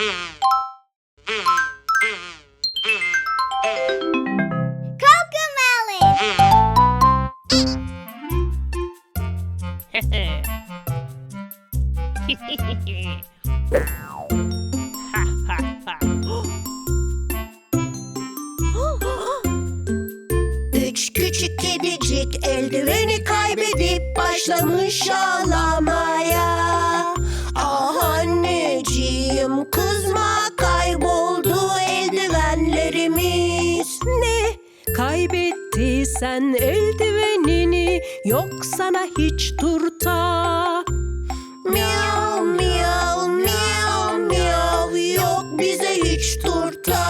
Üç küçük kedicik eldiveni kaybedip başlamış ağlamaya. Kaybettiysen eldivenini yok sana hiç turta. Miyav miyav miyav miyav yok bize hiç turta.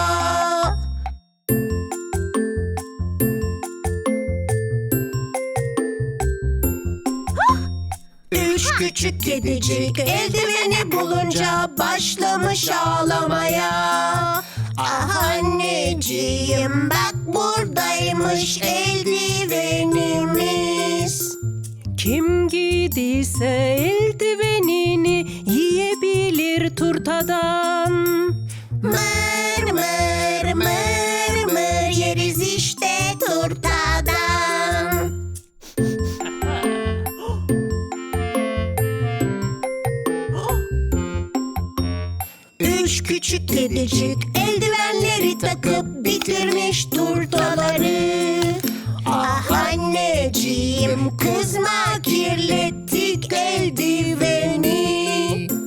Üç küçük kedicik eldiveni bulunca başlamış ağlamaya. Ah anneciğim bak buradaymış eldivenimiz. Kim giydiyse eldivenini yiyebilir turtadan. Mır mır mır mır yeriz işte turtadan. Üç küçük kedicik eldivenleri takıp bitirmiş turtaları. Ah anneciğim kızma kirlettik eldiveni.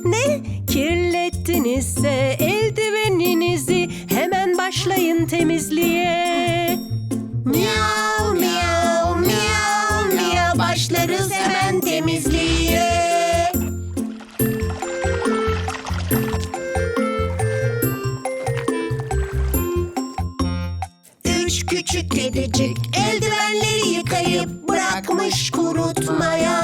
Ne? Kirlettinizse eldiveninizi hemen başlayın temizliğe. Üç küçük kedicik eldivenleri yıkayıp bırakmış kurutmaya.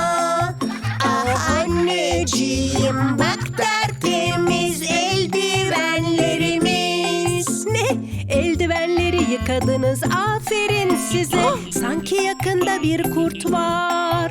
Ah anneciğim bak tertemiz eldivenlerimiz. Ne? Eldivenleri yıkadınız aferin size. Sanki yakında bir kurt var.